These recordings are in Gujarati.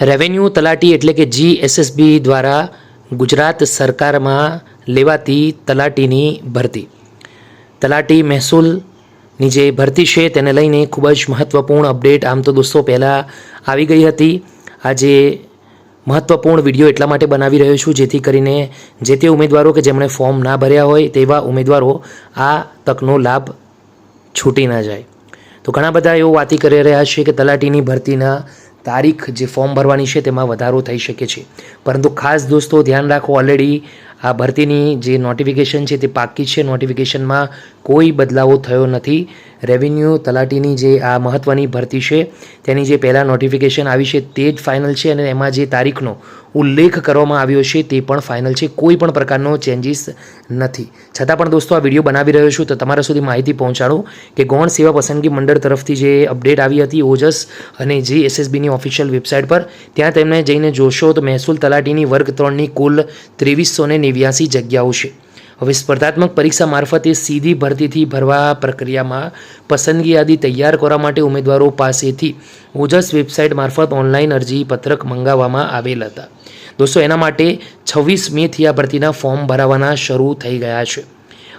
રેવન્યુ તલાટી એટલે કે જીએસએસબી દ્વારા ગુજરાત સરકારમાં લેવાતી તલાટીની ભરતી. તલાટી મહેસૂલની જે ભરતી છે તેને લઈને ખૂબ જ મહત્ત્વપૂર્ણ અપડેટ આમ તો દોસ્તો પહેલાં આવી ગઈ હતી. આજે મહત્ત્વપૂર્ણ વીડિયો એટલા માટે બનાવી રહ્યો છું જેથી કરીને જે તે ઉમેદવારો કે જેમણે ફોર્મ ના ભર્યા હોય તેવા ઉમેદવારો આ તકનો લાભ છૂટી ના જાય. તો ઘણા બધા એવું વાતી કરી રહ્યા છે કે તલાટીની ભરતીના તારીખ જે ફોર્મ ભરવાની છે તેમાં વધારો થઈ શકે છે. પરંતુ ખાસ દોસ્તો, ધ્યાન રાખો ઓલરેડી આ ભરતીની જે નોટિફિકેશન છે તે પાકી છે. નોટિફિકેશનમાં કોઈ બદલાવો થયો નથી. રેવન્યુ તલાટીની જે આ મહત્ત્વની ભરતી છે, તેની જે પહેલાં નોટિફિકેશન આવી છે તે જ ફાઇનલ છે અને એમાં જે તારીખનો ઉલ્લેખ કરવામાં આવ્યો છે તે પણ ફાઇનલ છે. કોઈ પણ પ્રકારનો ચેન્જીસ નથી. છતાં પણ દોસ્તો, આ વીડિયો બનાવી રહ્યો છું તો તમારા સુધી માહિતી પહોંચાડું કે ગૌણ સેવા પસંદગી મંડળ તરફથી જે અપડેટ આવી હતી ઓજસ અને જે એસએસબીની ઓફિશિયલ વેબસાઇટ પર, ત્યાં તેમને જઈને જોશો તો મહેસૂલ તલાટીની વર્ગ ત્રણની કુલ ત્રેવીસો ને નેવ્યાસી જગ્યાઓ છે. હવે સ્પર્ધાત્મક પરીક્ષા મારફતે સીધી ભરતીથી ભરવા પ્રક્રિયામાં પસંદગી યાદી તૈયાર કરવા માટે ઉમેદવારો પાસેથી ઓજસ વેબસાઇટ મારફત ઓનલાઈન અરજી પત્રક મંગાવવામાં આવેલ હતા. દોસ્તો, એના માટે છવ્વીસ મેથી આ ભરતીના ફોર્મ ભરાવાના શરૂ થઈ ગયા છે.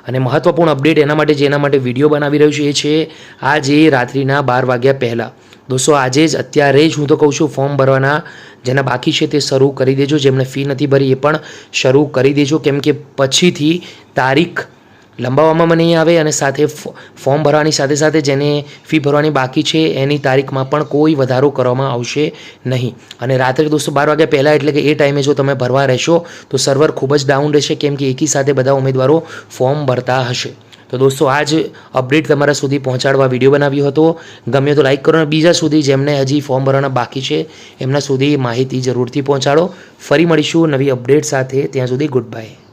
અને મહત્ત્વપૂર્ણ અપડેટ એના માટે જે એના માટે વીડિયો બનાવી રહ્યો છે, એ છે આજે રાત્રિના બાર વાગ્યા પહેલાં. દોસ્તો, આજે જ અત્યારે જ હું તો કહું છું ફોર્મ ભરવાના જેના બાકી છે તે શરૂ કરી દેજો, જેમણે ફી નથી ભરી એ પણ શરૂ કરી દેજો, કેમ કે પછીથી તારીખ લંબાવવામાં નહીં આવે અને સાથે ફોર્મ ભરવાની સાથે સાથે જેને ફી ભરવાની બાકી છે, એની તારીખમાં પણ કોઈ વધારો કરવામાં આવશે નહીં. અને રાત્રે દોસ્તો, બાર વાગ્યા પહેલાં એટલે કે એ ટાઈમે જો તમે ભરવા રહેશો, તો સર્વર ખૂબ જ ડાઉન રહેશે, કેમ કે એકી સાથે બધા ઉમેદવારો ફોર્મ ભરતા હશે. તો દોસ્તો આ જ અપડેટ તમારા સુધી પહોંચાડવા વીડિયો બનાવ્યો હતો. ગમ્યો તો લાઈક કરો અને બીજા સુધી જેમને હજી ફોર્મ ભરવાના બાકી છે, એમના સુધી માહિતી જરૂરથી પહોંચાડો. ફરી મળીશું નવી અપડેટ સાથે. ત્યાં સુધી ગુડ બાય